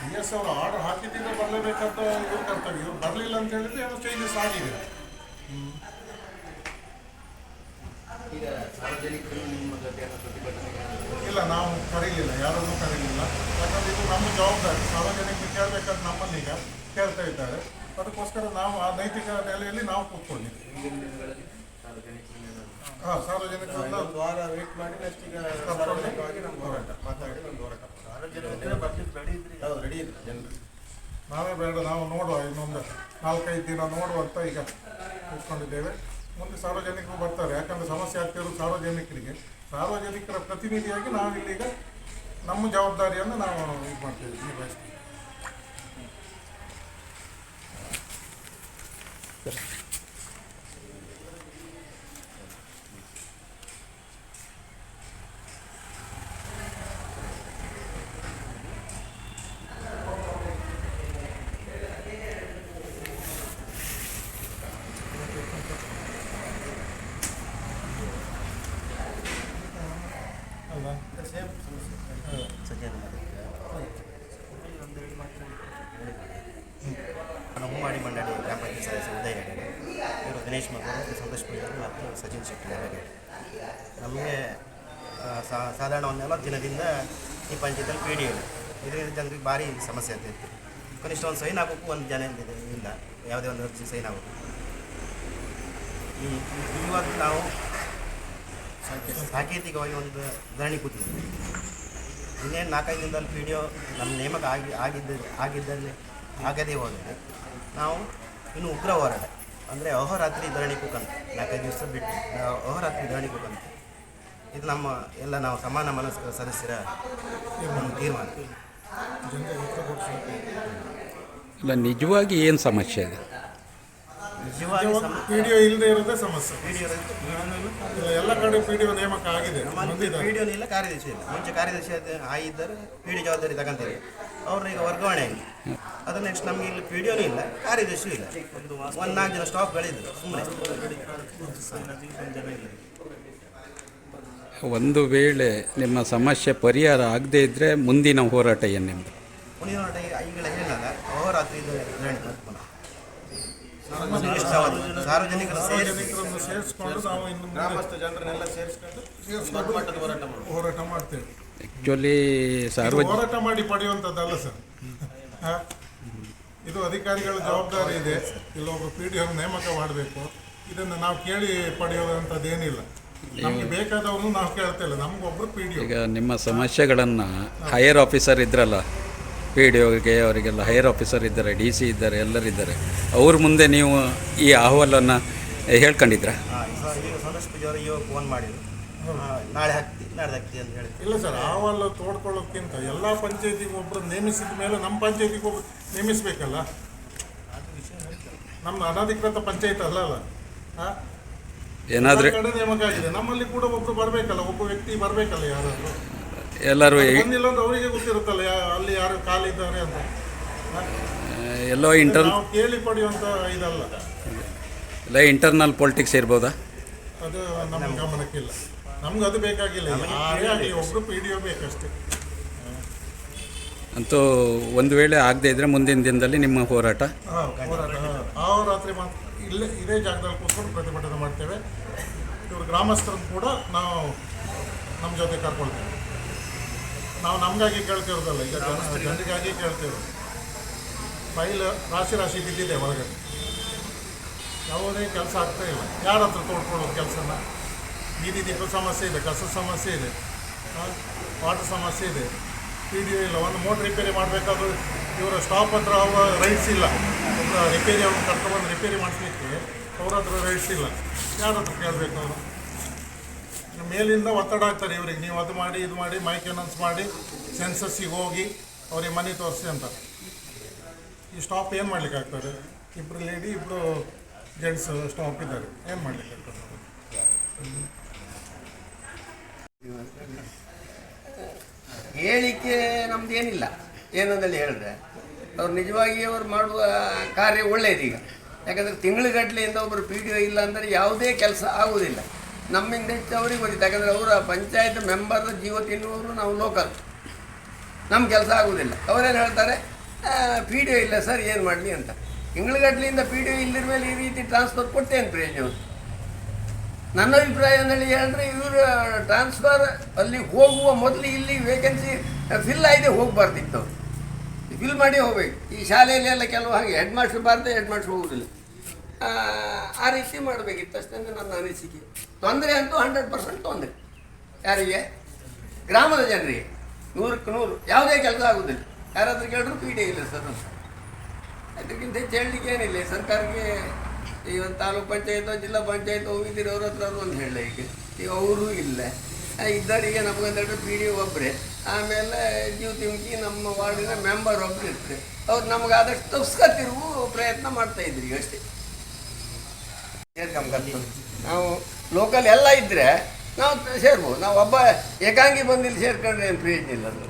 C S ಅವರು order ಹಾಕಿದ್ದಿಂದ ಬರಲೇಬೇಕಂತ ಇವ್ರು ಕರ್ತವ್ಯ. ಇವ್ರು ಬರಲಿಲ್ಲ ಅಂತ ಹೇಳಿದ್ರೆ ಏನೋ ಚೇಂಜಸ್ ಆಗಿದೆ. ನಿಮ್ಮ ಇಲ್ಲ ನಾವು ಕರೀಲಿಲ್ಲ. ಯಾರನ್ನೂ ಕರೀಲಿಲ್ಲ. ಯಾಕಂದ್ರೆ ಇದು ನಮ್ಮ ಜವಾಬ್ದಾರಿ. ಸಾರ್ವಜನಿಕರು ನಮ್ಮಲ್ಲಿ ಈಗ ಕೇಳ್ತಾ ಇದ್ದಾರೆ. ಅದಕ್ಕೋಸ್ಕರ ನಾವು ಆ ನೈತಿಕ ನೆಲೆಯಲ್ಲಿ ನಾವು ಕೂತ್ಕೊಂಡಿದ್ದೀವಿ. ಸಾರ್ವಜನಿಕರು ಹಾಂ ಸಾರ್ವಜನಿಕರನ್ನ ಒಂದು ವಾರ ವೇಟ್ ಮಾಡಿ ನೆಕ್ಸ್ಟ್ ಈಗ ಸಾರ್ವಜನಿಕವಾಗಿ ನಮ್ಮ ಹೋರಾಟ. ಮಾತಾಡಿ ಒಂದು ಹೋರಾಟ. ಹೌದು ರೆಡಿ ಇದೆ ಜನರು. ನಾವೇ ಬೇಡ ನಾವು ನೋಡುವ ಇನ್ನೊಂದು ನಾಲ್ಕೈದು ದಿನ ನೋಡುವಂತ ಈಗ ಕೂತ್ಕೊಂಡಿದ್ದೇವೆ. ಮುಂದೆ ಸಾರ್ವಜನಿಕರು ಬರ್ತಾರೆ. ಯಾಕಂದ್ರೆ ಸಮಸ್ಯೆ ಆಗ್ತಿರೋದು ಸಾರ್ವಜನಿಕರಿಗೆ. ಸಾರ್ವಜನಿಕರ ಪ್ರತಿನಿಧಿಯಾಗಿ ನಾವಿಲ್ಲೀಗ ನಮ್ಮ ಜವಾಬ್ದಾರಿಯನ್ನು ನಾವು ಇದು ಮಾಡ್ತೀವಿ ನಿರ್ವಹಿಸ್ತೀವಿ ಅಲ್ವಾ ಸೇಮ್ ಸಮಸ್ಯೆ ನಮ್ಮ ಮಾಡಿ ಮಂಡಳಿ ಗ್ರಾಮ ಪಂಚಾಯತ್ ಸದಸ್ಯ ಉದಯ ಹೆಗಡೆ ಇವರು ದಿನೇಶ್ ಮಗರು ಸಂತೋಷ್ ಪೂಜಾರಿ ಮತ್ತು ಸಚಿನ್ ಶೆಟ್ಟಿ ಹೆಗಡೆ ನಮಗೆ ಸಾಧಾರಣ ಒಂದು ನಲವತ್ತು ದಿನದಿಂದ ಈ ಪಂಚಾಯತಲ್ಲಿ ಪಿ ಡಿ ಇದೆ ಇದರಿಂದ ಜನರಿಗೆ ಭಾರಿ ಸಮಸ್ಯೆ ಆಗ್ತಿತ್ತು ಕನಿಷ್ಠ ಒಂದು ಸೈನ್ ಹಾಕೋಕ್ಕೂ ಒಂದು ಜನ ಇಲ್ಲ ಯಾವುದೇ ಒಂದು ಅರ್ಜಿ ಸೈನ್ ಈ- ಇವಾಗ ನಾವು ಸಾಂಕೇತಿಕವಾಗಿ ಒಂದು ಧರಣಿ ಕೂತಿದ್ದೆ ಇನ್ನೇನು ನಾಲ್ಕೈದು ದಿನದಲ್ಲಿ ಪಿ ಡಿ ಒ ನಮ್ಮ ನೇಮಕ ಆಗಿ ಆಗಿದ್ದ ಆಗಿದ್ದಲ್ಲಿ ಆಗದೇ ಹೋದರೆ ನಾವು ಇನ್ನು ಉಗ್ರ ಹೋರಾಟ, ಅಂದರೆ ಅಹೋರಾತ್ರಿ ಧರಣಿ ಕೂಕಂತ ನಾಲ್ಕೈದು ದಿವಸ ಬಿಟ್ಟು ಅಹೋರಾತ್ರಿ ಧರಣಿ ಕೂಕಂತ ಇದು ನಮ್ಮ ಎಲ್ಲ ನಾವು ಸಮಾನ ಮನಸ್ಕ ಸದಸ್ಯರ ಒಂದು ತೀರ್ಮಾನ. ಇಲ್ಲ, ನಿಜವಾಗಿ ಏನು ಸಮಸ್ಯೆ ಇದೆ? ಪಿ ಡಿ ಒ ಇಲ್ಲದೆ ಇರೋದೇ ಸಮಸ್ಯೆ. ಪಿ ಡಿ ಇಲ್ಲ, ಎಲ್ಲ ಕಡೆ ಪಿ ಡಿ ಒ ನೇಮಕ ಆಗಿದೆ. ಪಿ ಡಿ ಇಲ್ಲ ಕಾರ್ಯದರ್ಶಿ ಇಲ್ಲ. ಮುಂಚೆ ಕಾರ್ಯದರ್ಶಿ ಆಗಿದ್ದರೆ ಪಿ ಡಿ ಜವಾಬ್ದಾರಿ ತಗೊಂತಾರೆ ಅವ್ರನ್ನ ಈಗ ವರ್ಗಾವಣೆ ಆಗಿ. ಅದು ನೆಕ್ಸ್ಟ್ ನಮಗೆ ಇಲ್ಲಿ ಪಿ ಡಿ ಇಲ್ಲ ಕಾರ್ಯದರ್ಶಿ ಇಲ್ಲ. ಒಂದು ಒಂದು ನಾಲ್ಕು ಜನ ಸ್ಟಾಫ್ಗಳಿದ್ರು ಸುಮ್ಮನೆ ಒಂದು ವೇಳೆ ನಿಮ್ಮ ಸಮಸ್ಯೆ ಪರಿಹಾರ ಆಗದೇ ಇದ್ದರೆ ಮುಂದಿನ ಹೋರಾಟ ಏನು ನಿಮ್ಮದು ಮುಂದಿನ ಹೋರಾಟ ಈಗಲೇ ಹೇಳಿದಾಗ ಹೋರಾಟ ಇದು ಸಾರ್ವಜನಿಕರು ಸೇರಿಸ್ಕೊಂಡು ನಾವು ಇನ್ನು ಗ್ರಾಮಸ್ಥ ಜನರನ್ನೆಲ್ಲ ಸೇರಿಸ್ಕೊಂಡು ದೊಡ್ಡ ಮಟ್ಟದ ಹೋರಾಟ ಹೋರಾಟ ಮಾಡ್ತೇವೆ. ಆ್ಯಕ್ಚುಲಿ ಇದು ಹೋರಾಟ ಮಾಡಿ ಪಡೆಯುವಂತದ್ದಲ್ಲ ಸರ್. ಹಾ? ಇದು ಅಧಿಕಾರಿಗಳ ಜವಾಬ್ದಾರಿ ಇದೆ. ಇಲ್ಲೊಬ್ಬ ಪಿ ಡಿ ನೇಮಕ ಮಾಡಬೇಕು. ಇದನ್ನು ನಾವು ಕೇಳಿ ಪಡೆಯುವಂಥದ್ದೇನಿಲ್ಲ ನಮಗೆ ಬೇಕಾದವನು ನಾವು ಕೇಳ್ತಾ ಇಲ್ಲ. ನಮ್ಗೊಬ್ರು ಪಿ ಡಿ ಈಗ ನಿಮ್ಮ ಸಮಸ್ಯೆಗಳನ್ನು ಹೈಯರ್ ಆಫೀಸರ್ ಇದ್ರಲ್ಲ ಪಿ ಡಿ ಒಗೆ ಅವರಿಗೆಲ್ಲ ಹೈಯರ್ ಆಫೀಸರ್ ಇದ್ದಾರೆ ಡಿ ಸಿ ಇದ್ದಾರೆ ಎಲ್ಲರಿದ್ದಾರೆ ಅವ್ರ ಮುಂದೆ ನೀವು ಈ ಅಹವಾಲನ್ನು ಹೇಳ್ಕೊಂಡಿದ್ರಾ? ಇವಾಗ ಫೋನ್ ಮಾಡಿದ್ರು. ನಾಳೆ ಹಾಕ್ತಿ ನಾಳೆ ಹಾಕ್ತಿ ಅಂತ ಹೇಳಿ ಇಲ್ಲ ಸರ್ ಅಹವಾಲು ತೋಡ್ಕೊಳ್ಳೋಕ್ಕಿಂತ ಎಲ್ಲ ಪಂಚಾಯತಿಗೆ ಒಬ್ಬರು ನೇಮಿಸಿದ ಮೇಲೆ ನಮ್ಮ ಪಂಚಾಯತಿಗೆ ಒಬ್ಬರು ನೇಮಿಸಬೇಕಲ್ಲ? ನಮ್ಮ ಅನಧಿಕೃತ ಪಂಚಾಯತ್ ಅಲ್ಲ ಅಲ್ಲ? ಹಾಂ? ಏನಾದರೂ ಕಡೆ ನೇಮಕ ಆಗಿದೆ. ನಮ್ಮಲ್ಲಿ ಕೂಡ ಒಬ್ಬರು ಬರಬೇಕಲ್ಲ ಒಬ್ಬ ವ್ಯಕ್ತಿ ಬರಬೇಕಲ್ಲ ಯಾರಾದ್ರೂ? ಎಲ್ಲರೂ ಬಂದಿಲ್ಲ ಅಂದ್ರೆ ಅವರಿಗೆ ಗೊತ್ತಿರುತ್ತಲ್ಲ ಯಾ- ಅಲ್ಲಿ ಯಾರು ಕಾಲಿದ್ದಾರೆ ಅಂತ? ಎಲ್ಲೋ ಇಂಟರ್ ನಾವು ಕೇಳಿ ಪಡೆಯುವಂತ ಇದಲ್ಲ. ಇಲ್ಲ ಇಂಟರ್ನಲ್ ಪೊಲಿಟಿಕ್ಸ್ ಇರ್ಬೋದಾ? ಅದು ನಮ್ಮ ಗಮನಕ್ಕಿಲ್ಲ. ನಮ್ಗೆ ಅದು ಬೇಕಾಗಿಲ್ಲ. ಯಾರೇ ಆಗಲಿ ಒಬ್ರು ಪಿ ಡಿ ಬೇಕಷ್ಟೇ. ಅಂತೂ ಒಂದು ವೇಳೆ ಆಗದೇ ಇದ್ರೆ ಮುಂದಿನ ದಿನದಲ್ಲಿ ನಿಮ್ಮ ಹೋರಾಟ? ಹಾ, ಹೋರಾಟ. ಆ ರಾತ್ರಿ ಮಾತ್ರ ಇಲ್ಲೇ ಇದೇ ಜಾಗದಲ್ಲಿ ಕೂತ್ಕೊಂಡು ಪ್ರತಿಭಟನೆ ಮಾಡ್ತೇವೆ. ಇವರು ಗ್ರಾಮಸ್ಥರನ್ನು ಕೂಡ ನಾವು ನಮ್ಮ ಜೊತೆ ಕರ್ಕೊಳ್ತೇವೆ. ನಾವು ನಮಗಾಗಿ ಕೇಳ್ತಿರೋದಲ್ಲ ಈಗ ಜನ ಜನರಿಗಾಗಿ ಕೇಳ್ತಿರೋದು. ಫೈಲ್ ರಾಶಿ ರಾಶಿ ಬಿದ್ದಿದೆ ಒಳಗಡೆ. ಯಾವುದೇ ಕೆಲಸ ಆಗ್ತಾ ಇಲ್ಲ. ಯಾರ ಹತ್ರ ತೋಡ್ಕೊಳ್ಳೋದು ಕೆಲಸನ? ಬೀದಿ ದೀಪ ಸಮಸ್ಯೆ ಇದೆ ಕಸ ಸಮಸ್ಯೆ ಇದೆ ವಾಟರ್ ಸಮಸ್ಯೆ ಇದೆ. ಪಿ ಡಿ ಇಲ್ಲ ಒಂದು ಮೋಟ್ರ್ ರಿಪೇರಿ ಮಾಡಬೇಕಾದ್ರೂ ಇವರ ಸ್ಟಾಪ್ ಹತ್ರ ಅವರ ರೈಟ್ಸ್ ಇಲ್ಲ. ಒಬ್ಬರ ರಿಪೇರಿ ಅವ್ರನ್ನ ಕರ್ಕೊಂಡ್ಬಂದು ರಿಪೇರಿ ಮಾಡಿಸ್ಲಿಕ್ಕೆ ಅವ್ರ ಹತ್ರ ರೈಟ್ಸ್ ಇಲ್ಲ. ಯಾರ ಹತ್ರ ಕೇಳಬೇಕು ಅವರು? ಮೇಲಿಂದ ಒತ್ತಡ ಆಗ್ತಾರೆ ಇವ್ರಿಗೆ. ನೀವು ಅದು ಮಾಡಿ, ಇದು ಮಾಡಿ ಮೈಕ್ ಅನೌನ್ಸ್ ಮಾಡಿ ಸೆನ್ಸಸ್ಸಿಗೆ ಹೋಗಿ ಅವ್ರಿಗೆ ಮನೆ ತೋರಿಸಿ ಅಂತ. ಈ ಸ್ಟಾಪ್ ಏನು ಮಾಡ್ಲಿಕ್ಕೆ ಆಗ್ತದೆ? ಇಬ್ಬರು ಲೇಡಿ ಇಬ್ಬರು ಜೆಂಟ್ಸ್ ಸ್ಟಾಪ್ ಇದ್ದಾರೆ. ಏನು ಮಾಡ್ಲಿಕ್ಕೆ ಆಗ್ತದೆ? ಹೇಳಿಕೆ ನಮ್ದು ಏನಿಲ್ಲ. ಏನಂದಲ್ಲಿ ಹೇಳಿದ್ರೆ, ಅವ್ರು ನಿಜವಾಗಿ ಅವ್ರು ಮಾಡುವ ಕಾರ್ಯ ಒಳ್ಳೆಯದೀಗ ಯಾಕಂದರೆ ತಿಂಗಳುಗಟ್ಟಲೆಯಿಂದ ಒಬ್ಬರು ಪಿ ಡಿ ಒ ಇಲ್ಲ ಅಂದರೆ ಯಾವುದೇ ಕೆಲಸ ಆಗುವುದಿಲ್ಲ. ನಮ್ಮಿಂದ ಹೆಚ್ಚು ಅವ್ರಿಗೆ ಗೊತ್ತಿತ್ತು ಯಾಕಂದರೆ ಅವರ ಪಂಚಾಯತ್ ಮೆಂಬರ್ ಜೀವ ತಿನ್ನುವವರು ನಾವು ಲೋಕಲ್ ನಮ್ಮ ಕೆಲಸ ಆಗೋದಿಲ್ಲ. ಅವರೇನು ಹೇಳ್ತಾರೆ? ಪಿ ಡಿ ಒ ಇಲ್ಲ ಸರ್, ಏನು ಮಾಡಲಿ ಅಂತ. ತಿಂಗಳಗಟ್ಲಿಂದ ಪಿ ಡಿ ಒ ಇಲ್ಲದ ಮೇಲೆ ಈ ರೀತಿ ಟ್ರಾನ್ಸ್ಫರ್ ಕೊಡ್ತೇನೆ ಪ್ರಯೋಜನ? ನನ್ನ ಅಭಿಪ್ರಾಯ ಹೇಳಿ ಹೇಳಿದ್ರೆ ಇವರು ಟ್ರಾನ್ಸ್ಫರ್ ಅಲ್ಲಿ ಹೋಗುವ ಮೊದಲು ಇಲ್ಲಿ ವೇಕೆನ್ಸಿ ಫಿಲ್ ಆಗಿದೆ ಹೋಗಬಾರ್ದಿತ್ತು. ಫಿಲ್ ಮಾಡಿ ಹೋಗ್ಬೇಕು. ಈ ಶಾಲೆಯಲ್ಲಿ ಎಲ್ಲ ಕೆಲವು ಹಾಗೆ ಹೆಡ್ ಮಾಸ್ಟರ್ ಬಾರ್ದೆ ಹೆಡ್ ಮಾಸ್ಟರ್ ಹೋಗೋದಿಲ್ಲ. ಆ ರೀತಿ ಮಾಡಬೇಕಿತ್ತು. ಅಷ್ಟೇ ನನ್ನ ಅನಿಸಿಕೆ. ತೊಂದರೆ ಅಂತೂ ಹಂಡ್ರೆಡ್ ಪರ್ಸೆಂಟ್ ತೊಂದರೆ. ಯಾರಿಗೆ? ಗ್ರಾಮದ ಜನರಿಗೆ. ನೂರಕ್ಕೆ ನೂರು. ಯಾವುದೇ ಕೆಲಸ ಆಗೋದಿಲ್ಲ. ಯಾರಾದರೂ ಕೇಳಿದ್ರು ಪೀಡೆ ಇಲ್ಲ ಸರ್ ಅಂತ. ಅದಕ್ಕಿಂತ ಹೇಳಲಿಕ್ಕೆ ಏನಿಲ್ಲ. ಈ ಒಂದು ತಾಲೂಕು ಪಂಚಾಯತ್ ಜಿಲ್ಲಾ ಪಂಚಾಯತ್ ಹೋಗಿದ್ದೀರಿ ಅವ್ರ ಹತ್ರ ಒಂದು ಹೇಳಲಿ ಈಗ. ಈಗ ಅವರು ಇಲ್ಲ. ಇದ್ದವರಿಗೆ ನಮಗೊಂದೆರಡು ಪಿ ಡಿ ಒಬ್ಬರೇ ಆಮೇಲೆ ಜೀವ ತಿಮ್ಕಿ ನಮ್ಮ ವಾರ್ಡಿನ ಮೆಂಬರ್ ಒಬ್ಬರು ಇರ್ತಾರೆ ಅವ್ರು ನಮಗಾದಷ್ಟು ತಪ್ಸ್ಕೊತಿರುವ ಪ್ರಯತ್ನ ಮಾಡ್ತಾ ಇದ್ರಿ ಈಗ ಅಷ್ಟೇ. ನಾವು ಲೋಕಲ್ ಎಲ್ಲ ಇದ್ದರೆ ನಾವು ಸೇರ್ಬೋದು. ನಾವು ಒಬ್ಬ ಏಕಾಂಗಿ ಬಂದಿಲ್ಲಿ ಸೇರ್ಕೊಂಡ್ರೆ ಏನು ಪ್ರಯೋಜನ ಇಲ್ಲ ಅದು